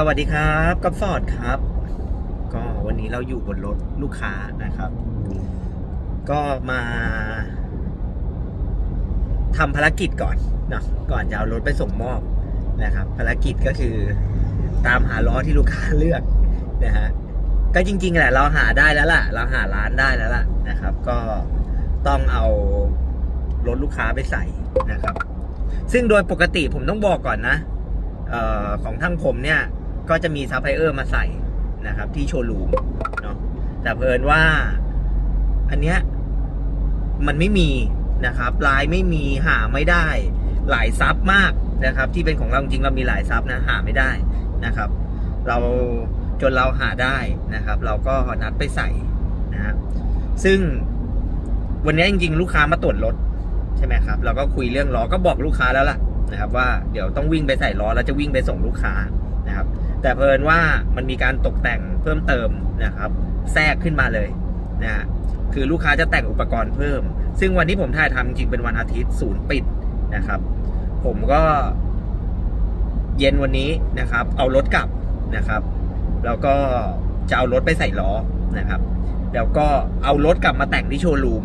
สวัสดีครับกับฟอร์ดครับ ก็วันนี้เราอยู่บนรถลูกค้านะครับ ก็มาทำภารกิจก่อนเนาะก่อนจะเอารถไปส่งมอบนะครับ ภารกิจก็คือตามหาล้อที่ลูกค้าเลือกนะฮะก็จริงๆแหละเราหาได้แล้วล่ะ เราหาร้านได้แล้วล่ะนะครับ ก็ต้องเอารถลูกค้าไปใส่นะครับ ซึ่งโดยปกติผมต้องบอกก่อนนะออของทั้งผมเนี่ย ก็จะมีซัพพลายเออร์มาใส่นะครับที่โชว์รูมเนาะแต่เพลินว่าอันเนี้ยมันไม่มีนะครับลายไม่มีหาไม่ได้ หลายซับมากนะครับ ที่เป็นของเราจริงเรามีหลายซับนะหาไม่ได้นะครับ เราจนเราหาได้นะครับ เราก็นัดไปใส่นะฮะซึ่งวันนี้จริงๆ ลูกค้ามาตรวจรถใช่ไหมครับ เราก็คุยเรื่องล้อก็บอกลูกค้าแล้วล่ะนะครับ ว่าเดี๋ยวต้องวิ่งไปใส่ล้อแล้วจะวิ่งไปส่งลูกค้านะครับ แต่เพลินว่ามันมีการตกแต่งเพิ่มเติมนะครับ แทรกขึ้นมาเลยนะคือลูกค้าจะแต่งอุปกรณ์เพิ่ม ซึ่งวันที่ผมถ่ายทำจริงเป็นวันอาทิตย์ศูนย์ปิดนะครับ ผมก็เย็นวันนี้นะครับ เอารถกลับนะครับ แล้วก็จะเอารถไปใส่ล้อนะครับแล้วก็เอารถกลับมาแต่งที่โชว์รูม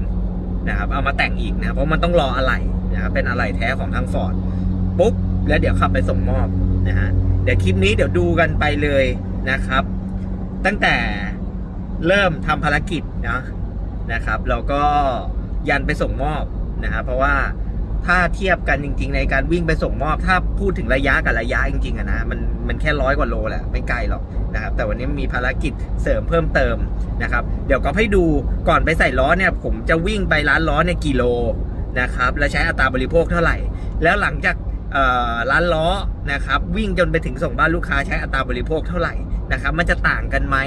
นะครับ เอามาแต่งอีกนะเพราะมันต้องรออะไหล่นะครับเป็นอะไหล่แท้ของทางฟอร์ดปุ๊บแล้วเดี๋ยวขับไปส่งมอบนะฮะ เดี๋ยวคลิปนี้เดี๋ยวดูกันไปเลยนะครับ ตั้งแต่เริ่มทำภารกิจนะนะครับแล้วก็ยันไปส่งมอบนะครับเพราะว่าถ้าเทียบกันจริง ๆ ในการวิ่งไปส่งมอบ ถ้าพูดถึงระยะกับระยะจริงๆอะนะมันมันแค่ร้อยกว่าโลแหละไม่ไกลหรอกนะครับ แต่วันนี้มีภารกิจเสริมเพิ่มเติมนะครับ เดี๋ยวก็ให้ดูก่อนไปใส่ล้อเนี่ย ผมจะวิ่งไปร้านล้อเนี่ยกิโลนะครับ แล้วใช้อัตราบริโภคเท่าไหร่ แล้วหลังจาก ร้านล้อนะครับวิ่งจนไปถึงส่งบ้านลูกค้าใช้อัตราบริโภคเท่าไหร่นะครับมันจะต่างกันไหม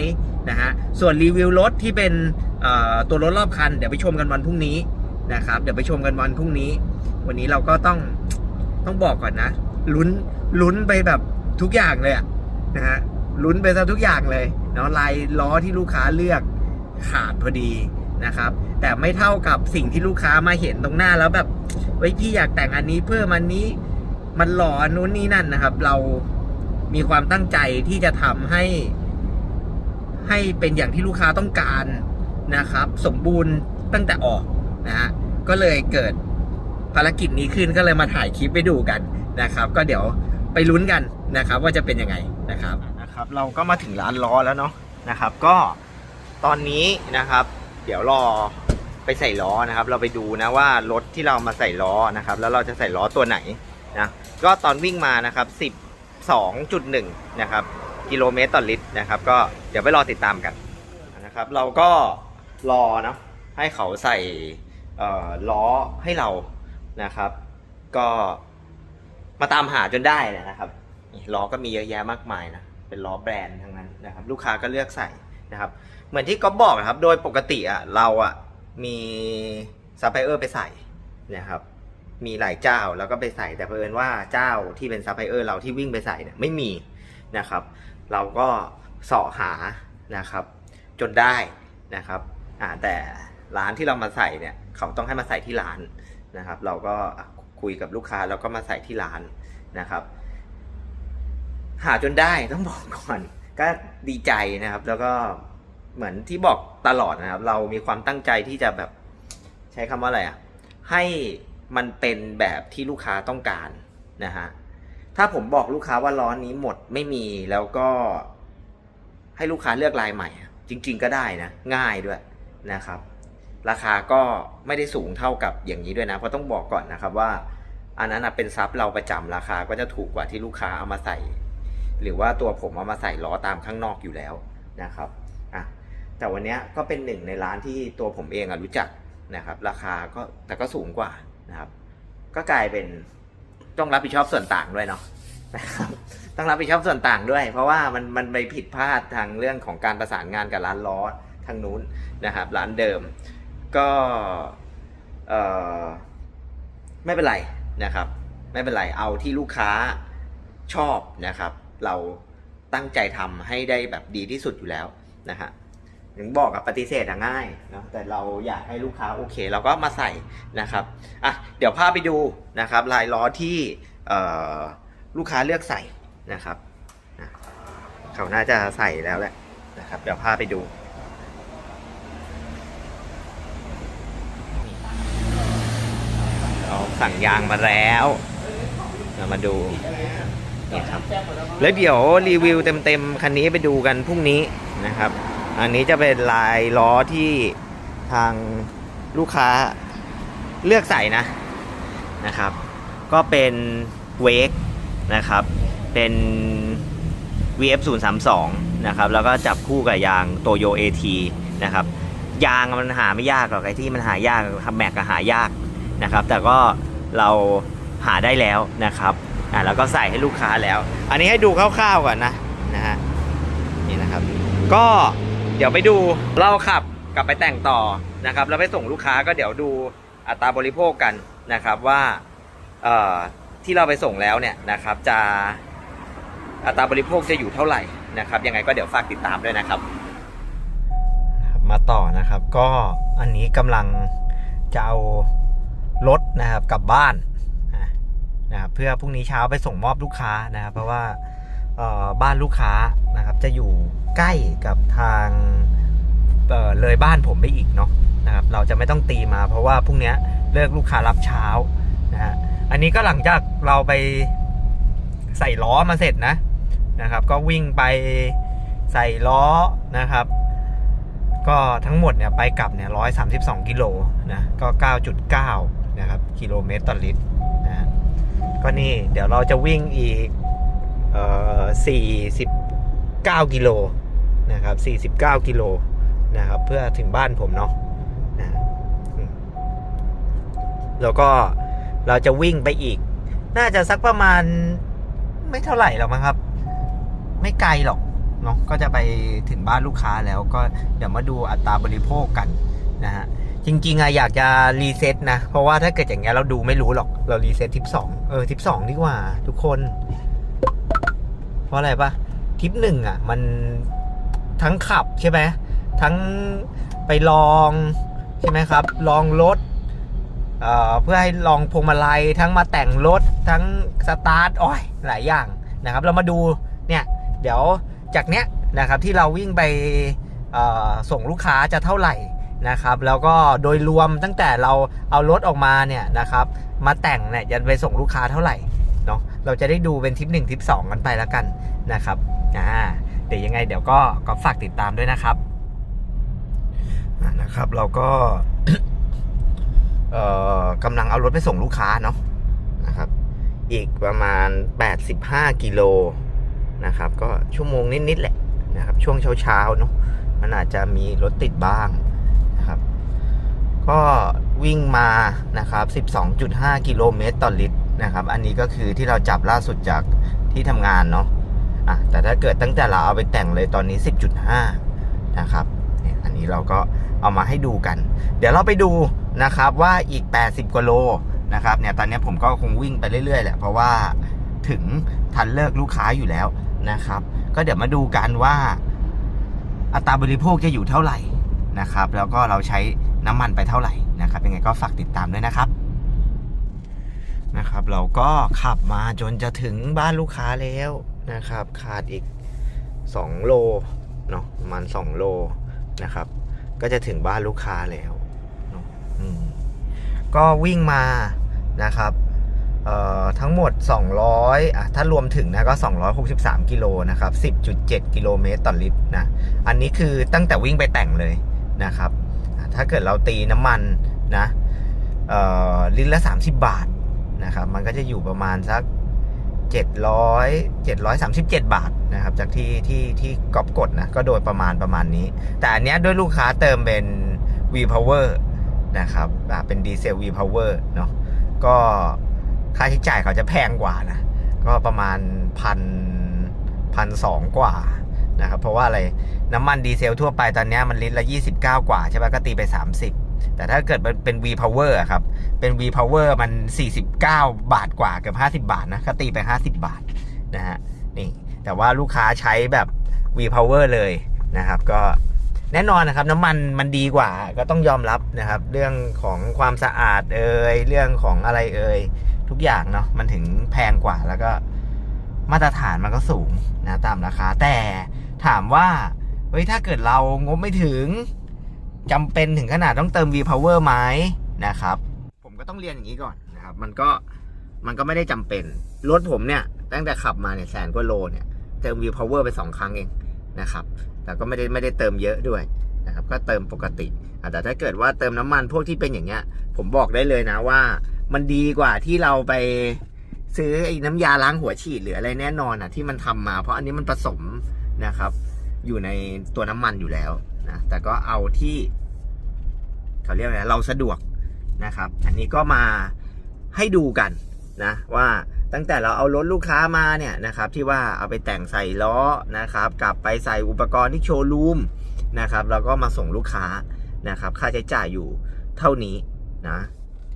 นะฮะส่วนรีวิวรถที่เป็นตัวรถรอบคัน เดี๋ยวไปชมกันวันพรุ่งนี้นะครับเดี๋ยวไปชมกันวันพรุ่งนี้ วันนี้เราก็ต้องต้องบอกก่อนนะลุ้นลุ้นไปแบบทุกอย่างเลยนะฮะลุ้นไปซะทุกอย่างเลยเนาะลายล้อที่ลูกค้าเลือกขาดพอดีนะครับ แต่ไม่เท่ากับสิ่งที่ลูกค้ามาเห็นตรงหน้าแล้วแบบเฮ้ยพี่อยากแต่งอันนี้เพิ่มอันนี้ มันหลอนนู้นนี่นั่นนะครับ เรามีความตั้งใจที่จะทำให้ ให้เป็นอย่างที่ลูกค้าต้องการนะครับ สมบูรณ์ตั้งแต่ออกนะฮะก็เลยเกิดภารกิจนี้ขึ้นก็เลยมาถ่ายคลิปไปดูกันนะครับ ก็เดี๋ยวไปลุ้นกันนะครับ ว่าจะเป็นยังไงนะครับนะครับ เราก็มาถึงร้านล้อแล้วเนาะนะครับ ก็ตอนนี้นะครับ เดี๋ยวรอไปใส่ล้อนะครับ เราไปดูนะว่ารถที่เรามาใส่ล้อนะครับ แล้วเราจะใส่ล้อตัวไหน นะก็ตอนวิ่งมานะครับ12.1นะครับกิโลเมตรต่อลิตรนะครับ ก็เดี๋ยวไปรอติดตามกันนะครับ เราก็รอนะให้เขาใส่ล้อให้เรานะครับ ก็มาตามหาจนได้เลยนะครับล้อก็มีเยอะแยะมากมายนะเป็นล้อแบรนด์ทั้งนั้นนะครับ ลูกค้าก็เลือกใส่นะครับ เหมือนที่ก๊อฟบอกนะครับ โดยปกติอะเราอะมีซัพพลายเออร์ไปใส่นะครับ มีหลายเจ้าแล้วก็ไปใส่แต่เพิ่นว่าเจ้าที่เป็นซัพพลายเออร์เราที่วิ่งไปใส่เนี่ยไม่มีนะครับ เราก็เสาะหานะครับ จนได้นะครับอ่าแต่ร้านที่เรามาใส่เนี่ยเขาต้องให้มาใส่ที่ร้านนะครับ เราก็คุยกับลูกค้าแล้วก็มาใส่ที่ร้านนะครับ หาจนได้ต้องบอกก่อนก็ดีใจนะครับ แล้วก็เหมือนที่บอกตลอดนะครับ เรามีความตั้งใจที่จะแบบใช้คำว่าอะไรอะให้ มันเป็นแบบที่ลูกค้าต้องการนะฮะถ้าผมบอกลูกค้าว่าล้อนี้หมดไม่มีแล้วก็ให้ลูกค้าเลือกลายใหม่ จริง ๆ ก็ได้นะ ง่ายด้วยนะครับ ราคาก็ไม่ได้สูงเท่ากับอย่างนี้ด้วยนะ เพราะต้องบอกก่อนนะครับว่า อันนั้นนะเป็นซับเราประจำราคาก็จะถูกกว่าที่ลูกค้าเอามาใส่ หรือว่าตัวผมเอามาใส่ล้อตามข้างนอกอยู่แล้วนะครับอะแต่วันนี้ก็เป็นหนึ่งในร้านที่ตัวผมเองอะรู้จักนะครับ ราคาก็แต่ก็สูงกว่า นะครับ ก็กลายเป็นต้องรับผิดชอบส่วนต่างด้วยเนาะนะครับต้องรับผิดชอบส่วนต่างด้วย เพราะว่ามันมันไปผิดพลาดทางเรื่องของการประสานงานกับร้านล้อทางนู้นนะครับร้านเดิม ก็เออไม่เป็นไรนะครับ ไม่เป็นไรเอาที่ลูกค้าชอบนะครับ เราตั้งใจทำให้ได้แบบดีที่สุดอยู่แล้วนะฮะ ถึงบอกกับปฏิเสธอะง่ายนะแต่เราอยากให้ลูกค้าโอเค เราก็มาใส่นะครับอะเดี๋ยวพาไปดูนะครับ ลายล้อที่ลูกค้าเลือกใส่นะครับนะเขาน่าจะใส่แล้วแหละนะครับ เดี๋ยวพาไปดูเราสั่งยางมาแล้วเรามาดูนี่ครับแล้วเดี๋ยวรีวิวเต็มๆคันนี้ไปดูกันพรุ่งนี้นะครับ อันนี้จะเป็นลายล้อที่ทางลูกค้าเลือกใส่นะนะครับ ก็เป็นเวกนะครับ เป็น VF 0 3 2นะครับ แล้วก็จับคู่กับยางโตโย AT นะครับ ยางมันหาไม่ยากหรอกไอ้ที่มันหายากแม็กก็หายากนะครับ แต่ก็เราหาได้แล้วนะครับ อ่าแล้วก็ใส่ให้ลูกค้าแล้ว อันนี้ให้ดูคร่าวๆก่อนนะนะฮะนี่นะครับ ก็ เดี๋ยวไปดูเราขับกลับไปแต่งต่อนะครับแล้วไปส่งลูกค้าก็เดี๋ยวดูอัตราบริโภคกันนะครับว่าที่เราไปส่งแล้วเนี่ยนะครับจะอัตราบริโภคจะอยู่เท่าไหร่นะครับยังไงก็เดี๋ยวฝากติดตามด้วยนะครับ มาต่อนะครับก็อันนี้กำลังจะเอารถนะครับกลับบ้านนะครับเพื่อพรุ่งนี้เช้าไปส่งมอบลูกค้านะครับเพราะว่า บ้านลูกค้านะครับจะอยู่ใกล้กับทางเเลยบ้านผมไปอีกเนาะนะครับเราจะไม่ต้องตีมาเพราะว่าพรุ่งนี้เลิกลูกค้ารับเช้านะฮะอันนี้ก็หลังจากเราไปใส่ล้อมาเสร็จนะนะครับ ก็วิ่งไปใส่ล้อนะครับ ก็ทั้งหมดเนี่ยไปกลับเนี่ยร้อยสามสิบสองกิโลนะก็เก้าจุดเก้านะครับกิโลเมตรต่อลิตรนะก็นี่เดี๋ยวเราจะวิ่งอีก 49 กิโลนะครับ 49 กิโลนะครับ เพื่อถึงบ้านผมเนาะนะแล้วก็เราจะวิ่งไปอีก น่าจะสักประมาณไม่เท่าไหร่หรอกมั้งครับ ไม่ไกลหรอกเนาะก็จะไปถึงบ้านลูกค้าแล้วก็เดี๋ยวมาดูอัตราบริโภคกันนะฮะจริงๆอะอยากจะรีเซ็ตนะ เพราะว่าถ้าเกิดอย่างเงี้ยเราดูไม่รู้หรอก เรารีเซ็ตทิปสองเออทิปสองดีกว่า ทุกคน เพราะอะไรปะทริปหนึ่งอะ มันทั้งขับใช่ไหมทั้งไปลองใช่ไหมครับ ลองรถเเพื่อให้ลองพวงมาลัยทั้งมาแต่งรถทั้งสตาร์ทอ้อยหลายอย่างนะครับ เรามาดูเนี่ย เดี๋ยวจากเนี้ยนะครับที่เราวิ่งไปส่งลูกค้าจะเท่าไหร่นะครับ แล้วก็โดยรวมตั้งแต่เราเอารถออกมาเนี่ยนะครับ มาแต่งเนี่ยจะไปส่งลูกค้าเท่าไหร่ เนาะเราจะได้ดูเป็นทิป1ทิป2 กันไปแล้วกันนะครับอ่าเดี๋ยวยังไงเดี๋ยวก็ก็ฝากติดตามด้วยนะครับนะครับเราก็เอ่อกำลังเอารถไปส่งลูกค้าเนาะนะครับ อีกประมาณ 85 กิโลนะครับ ก็ชั่วโมงนิด ๆ แหละนะครับ ช่วงเช้าๆเนาะมันอาจจะมีรถติดบ้างนะครับ ก็วิ่งมานะครับ 12.5 กิโลเมตรต่อลิตร นะครับ อันนี้ก็คือที่เราจับล่าสุดจากที่ทำงานเนาะอะแต่ถ้าเกิดตั้งแต่เราเอาไปแต่งเลยตอนนี้ 10.5 นะครับเนี่ยอันนี้เราก็เอามาให้ดูกัน เดี๋ยวเราไปดูนะครับว่าอีก 80กิโลนะครับเนี่ยตอนนี้ผมก็คงวิ่งไปเรื่อยๆแหละเพราะว่าถึงทันเลิกลูกค้าอยู่แล้วนะครับ ก็เดี๋ยวมาดูกันว่าอัตราบริโภคจะอยู่เท่าไหร่นะครับ แล้วก็เราใช้น้ำมันไปเท่าไหร่นะครับยังไงก็ฝากติดตามด้วยนะครับ นะครับ เราก็ขับมาจนจะถึงบ้านลูกค้าแล้วนะครับ ขาดอีก 2 โลเนาะประมาณ2โลนะครับ ก็จะถึงบ้านลูกค้าแล้วเนาะอืมก็วิ่งมานะครับเอ่อทั้งหมด 200อะถ้ารวมถึงนะก็ 263 กิโลนะครับ 10.7 กิโลเมตรต่อลิตรนะ อันนี้คือตั้งแต่วิ่งไปแต่งเลยนะครับ ถ้าเกิดเราตีน้ำมันนะเอ่อลิตรละ 30 บาท นะครับ มันก็จะอยู่ประมาณสัก 700 737 บาทนะครับ จากที่ที่ที่ก๊อปกดนะก็โดยประมาณประมาณนี้ แต่อันเนี้ยด้วยลูกค้าเติมเป็น V Power นะครับอะเป็นดีเซล V Power เนาะก็ค่าใช้จ่ายเขาจะแพงกว่านะ ก็ประมาณพันพันสองกว่านะครับ เพราะว่าอะไรน้ำมันดีเซลทั่วไปตอนเนี้ยมันลิตรละ 29 กว่าใช่ไหมก็ตีไป 30 แต่ถ้าเกิดมันเป็น V Power อะครับ เป็น V Power มัน 49 บาทกว่าเกือบ50 บาทนะก็ตีไป 50 บาทนะฮะนี่แต่ว่าลูกค้าใช้แบบ V Power เลยนะครับ ก็แน่นอนนะครับน้ำมันมันดีกว่าก็ต้องยอมรับนะครับ เรื่องของความสะอาดเอ่ยเรื่องของอะไรเอ่ยทุกอย่างเนาะมันถึงแพงกว่าแล้วก็มาตรฐานมันก็สูงนะตามราคาแต่ถามว่าเฮ้ยถ้าเกิดเรางบไม่ถึง จำเป็นถึงขนาดต้องเติม V Power ไหมนะครับ ผมก็ต้องเรียนอย่างนี้ก่อนนะครับ มันก็มันก็ไม่ได้จำเป็น รถผมเนี่ย ตั้งแต่ขับมาเนี่ยแสนกว่าโลเนี่ย เติม V Power ไปสองครั้งเองนะครับ แต่ก็ไม่ได้ไม่ได้เติมเยอะด้วยนะครับ ก็เติมปกติแต่ถ้าเกิดว่าเติมน้ำมันพวกที่เป็นอย่างเงี้ย ผมบอกได้เลยนะว่า มันดีกว่าที่เราไปซื้อไอ้น้ำยาล้างหัวฉีดหรืออะไรแน่นอนอะที่มันทำมา เพราะอันนี้มันผสมนะครับ อยู่ในตัวน้ำมันอยู่แล้วนะแต่ก็เอาที่เขาเรียกอะไรเราสะดวกนะครับ อันนี้ก็มาให้ดูกันนะว่าตั้งแต่เราเอารถลูกค้ามาเนี่ยนะครับที่ว่าเอาไปแต่งใส่ล้อนะครับกลับไปใส่อุปกรณ์ที่โชว์รูมนะครับเราก็มาส่งลูกค้านะครับค่าใช้จ่ายอยู่เท่านี้นะ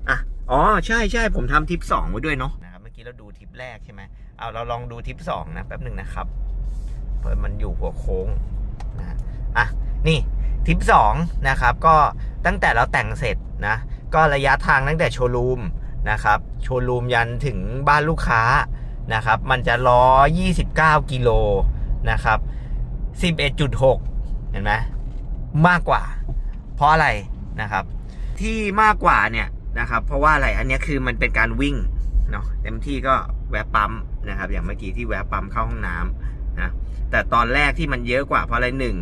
อะอ๋อใช่ใช่ผมทำทิปสองไว้ด้วยเนาะนะครับเมื่อกี้เราดูทิปแรกใช่ไหมเอาเราลองดูทิปสองนะแป๊บหนึ่งนะครับ เพราะมันอยู่หัวโค้งนะอะนี่ทิปสองนะครับก็ตั้งแต่เราแต่งเสร็จนะก็ระยะทางตั้งแต่โชว์รูมนะครับโชว์รูมยันถึงบ้านลูกค้านะครับมันจะล้อ 29 กิโลนะครับ 11.6 เห็นไหมมากกว่า เพราะอะไรนะครับ ที่มากกว่าเนี่ยนะครับเพราะว่าอะไรอันนี้คือมันเป็นการวิ่งเนาะเต็มที่ก็แวะปั๊มนะครับ อย่างเมื่อกี้ที่แวะปั๊มเข้าห้องน้ำ นะแต่ตอนแรกที่มันเยอะกว่าเพราะอะไรหนึ่ง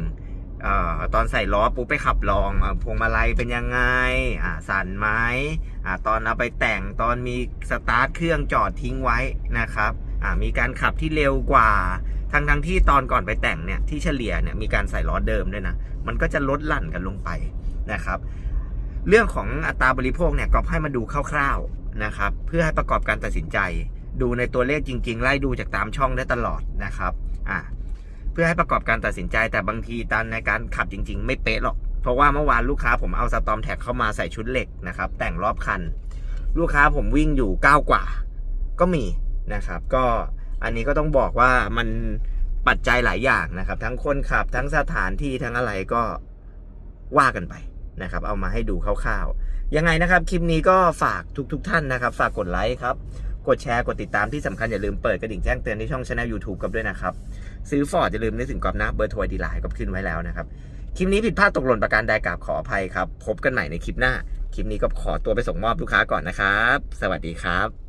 ออตอนใส่ล้อปุ๊บไปขับลองอพวงมาลัยเป็นยังไงอ่าสั่นไหมอ่าตอนเอาไปแต่งตอนมีสตาร์ทเครื่องจอดทิ้งไว้นะครับอ่ามีการขับที่เร็วกว่าทั้งทั้งที่ตอนก่อนไปแต่งเนี่ยที่เฉลี่ยเนี่ยมีการใส่ล้อเดิมด้วยนะมันก็จะลดหลั่นกันลงไปนะครับ เรื่องของอัตราบริโภคเนี่ยก็ให้มาดูคร่าวๆนะครับ เพื่อให้ประกอบการตัดสินใจ ดูในตัวเลขจริง ๆ ไล่ดูจากตามช่องได้ตลอดนะครับ อ่าเพื่อให้ประกอบการตัดสินใจแต่บางทีตอนในการขับจริง ๆ ไม่เป๊ะหรอก เพราะว่าเมื่อวานลูกค้าผมเอาสตอมแท็กเข้ามาใส่ชุดเหล็กนะครับ แต่งรอบคัน ลูกค้าผมวิ่งอยู่ก้าวกว่า ก็มีนะครับ ก็อันนี้ก็ต้องบอกว่ามันปัจจัยหลายอย่างนะครับ ทั้งคนขับทั้งสถานที่ทั้งอะไรก็ว่ากันไปนะครับ เอามาให้ดูคร่าวๆยังไงนะครับ คลิปนี้ก็ฝากทุกๆทท่านนะครับ ฝากกดไลค์ครับ กดแชร์ กดติดตามที่สำคัญอย่าลืมเปิดกระดิ่งแจ้งเตือนที่ช่องช anel YouTube กับด้วยนะครับ ซื้อฟอร์ดอย่าลืมนึกถึงกอบนะเบอร์โทรดีไลน์ก็ขึ้นไว้แล้วนะครับ คลิปนี้ผิดพลาดตกหล่นประการใดกราบขออภัยครับ พบกันใหม่ในคลิปหน้า คลิปนี้ก็ขอตัวไปส่งมอบลูกค้าก่อนนะครับ สวัสดีครับ